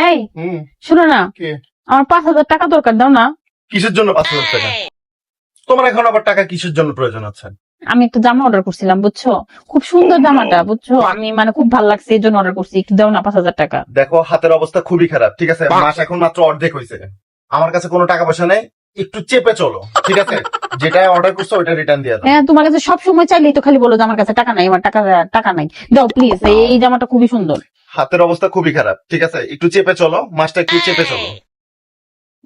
এই শুনো না আমার পাঁচ হাজার টাকা দরকার দাও না। কিসের জন্য পাঁচ হাজার টাকা? তোমার এখন আবার টাকা কিসের জন্য প্রয়োজন আছে? আমি একটা জামা অর্ডার করছিলাম বুঝছ? খুব সুন্দর জামাটা বুঝছ? আমি মানে খুব ভালো লাগছে এই জন্য অর্ডার করছি। একটু দাও না পাঁচ হাজার টাকা। দেখো হাতের অবস্থা খুবই খারাপ ঠিক আছে? মাস এখন মাত্র অর্ধেক হয়েছে আমার কাছে কোনো টাকা পয়সা নেই একটু চেপে চলো ঠিক আছে? যেটা অর্ডার করছ ওইটা রিটার্ন দিয়ে দাও। হ্যাঁ তোমার কাছে সব সময় চাইলেই তো খালি বলো যে আমার কাছে টাকা নাই আমার টাকা টাকা নাই। দাও প্লিজ এই জামাটা খুবই সুন্দর। হাতের অবস্থা খুবই খারাপ ঠিক আছে? একটু চেপে চলো মাসটা একটু চেপে চলো।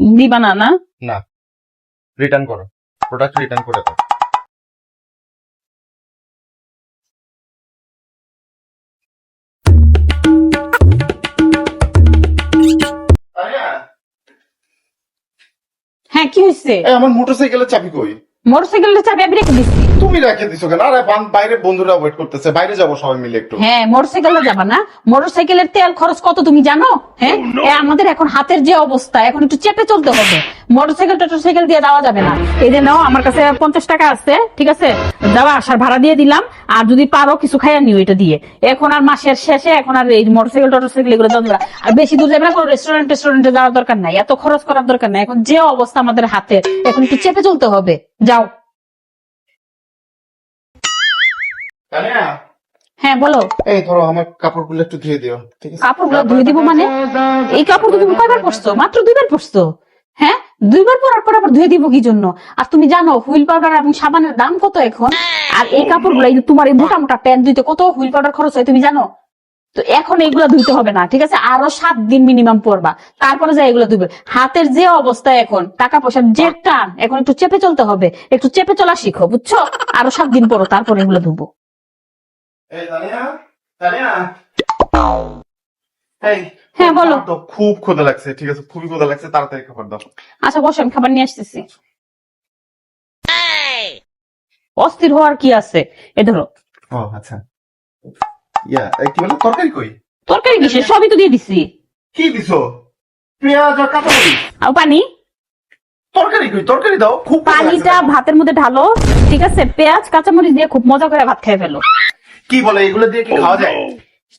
দিবা না না? না। রিটার্ন করো। প্রোডাক্ট রিটার্ন করে দাও। এই, আমার মোটরসাইকেলের চাবি কই? মোটরসাইকেলের চাবি আমি রেখে দিছি। তুমি রেখে দিছো কেন? আরে বাইরে বন্ধুরা ওয়েট করতেছে। বাইরে যাব সবাই মিলে একটু। হ্যাঁ মোটরসাইকেলে যাবা না। মোটরসাইকেলের তেল খরচ কত তুমি জানো? হ্যাঁ? আমাদের এখন হাতের যে অবস্থা এখন একটু চেপে চলতে হবে। মোটরসাইকেল টোটরসাইকেল দিয়ে যাওয়া যাবে না। এই যে নাও আমার কাছে পঞ্চাশ টাকা আছে ঠিক আছে? যাওয়া আসার ভাড়া দিয়ে দিলাম। আর যদি পারো কিছু খাইয়া নিও এটা দিয়ে। এখন আর মাসের শেষে এখন আর এই মোটরসাইকেল টোটরসাইকেল এগুলো যাওয়া আর বেশি দূর যাবে না কোনো রেস্টুরেন্ট টেস্টুরেন্টে যাওয়ার দরকার নাই। এত খরচ করার দরকার নাই। এখন যে অবস্থা আমাদের হাতে এখন একটু চেপে চলতে হবে। যাও। হ্যাঁ বলো। এই ধরো আমার কাপড়গুলো একটু ধুয়ে দিও ঠিক আছে? কাপড়গুলো ধুয়ে দিব মানে? এই কাপড় তুমি কয়বার পরছো? মাত্র দুইবার পরছো? হ্যাঁ? দুইবার পরার পর আবার ধুয়ে দিব কি জন্য? আর তুমি জানো, হুইল পাউডার এবং সাবানের দাম কত এখন? আর এই কাপড়গুলো এই তোমার এই মোটা মোটা প্যান্ট ধুইতে কত হুইল পাউডার খরচ হয় তুমি জানো? তো এখন এইগুলো ধুইতে হবে না, ঠিক আছে? আরও সাত দিন মিনিমাম পরবা। তারপরে যা এগুলো ধুবে হাতের যে অবস্থা এখন টাকা পয়সার যে টান, এখন একটু চেপে চলতে হবে। একটু চেপে চলা শিখো, বুঝছ? আরও সাত দিন পরো, তারপরে এগুলো ধুবো। হ্যাঁ, বলো। তো খুব ক্ষুধা লাগছে ঠিক আছে খুবই ক্ষুধা লাগছে তাড়াতাড়ি খাবার দাও। আচ্ছা বসো আমি খাবার নিয়ে আসতেছি। অস্থির হওয়ার কি আছে? এ ধরো। ও আচ্ছা। ইয়া এই কি বলে তরকারি কই? তরকারি কিসে? সবই তো দিয়ে দিছি। কি দিছো? পেঁয়াজ আর কাঁচামরিচ? আর পানি? তরকারি কই? তরকারি দাও খুব পানিটা ভাতের মধ্যে ঢালো ঠিক আছে? পেঁয়াজ কাঁচামরিচ দিয়ে খুব মজা করে ভাত খেয়ে ফেলো। কি বলে এগুলো দিয়ে কি খাওয়া যায়?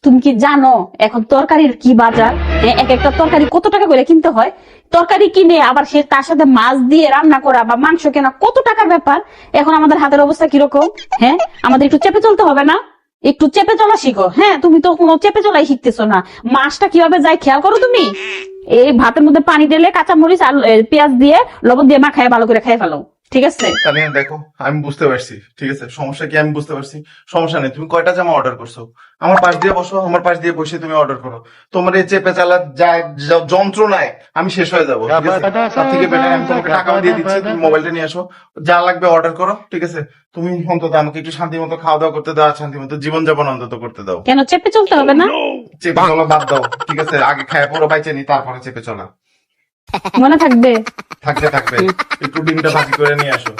তুমি কি জানো এখন তরকারির কি বাজার? এক একটা তরকারি কত টাকা করে কিনতে হয়? তরকারি কিনে আবার সে তার সাথে মাছ দিয়ে রান্না করা বা মাংস কেনা কত টাকার ব্যাপার? এখন আমাদের হাতের অবস্থা কীরকম? হ্যাঁ আমাদের একটু চেপে চলতে হবে না? একটু চেপে চলা শিখো। হ্যাঁ তুমি তো কোনো চেপে চলাই শিখতেছো না। মাছটা কীভাবে যায় খেয়াল করো তুমি? এই ভাতের মধ্যে পানি ঢেলে কাঁচামরিচ আর পেঁয়াজ দিয়ে লবণ দিয়ে মাখায় ভালো করে খেয়ে ফেলো। ঠিক আছে? তানিয়া দেখো আমি বুঝতে পারছি ঠিক আছে? সমস্যা কি আমি বুঝতে পারছি? সমস্যা নেই তুমি কয়টা জামা অর্ডার করছ? আমার পাশ দিয়ে বসো আমার পাশ দিয়ে বসে তুমি অর্ডার করো। তোমার এই চেপে চালা যায় যা- যন্ত্রণায় আমি শেষ হয়ে যাব ঠিক আছে? তার থেকে বেটার আমি তোমাকে টাকাও দিয়ে দিচ্ছি তুমি মোবাইলটা নিয়ে আসো। যা লাগবে অর্ডার করো ঠিক আছে? তুমি অন্তত আমাকে একটু শান্তি মতো খাওয়া দাওয়া করতে দাও আর শান্তি মতো জীবনযাপন অন্তত করতে দাও। কেন? চেপে চলতে হবে না? চেপে চলা বাদ দাও ঠিক আছে? আগে খায় পুরো বাইচে নি তারপরে চেপে চলা। মনে থাকবে। থাকবে থাকবে। একটু ডিমটা ভাজি করে নিয়ে আসো।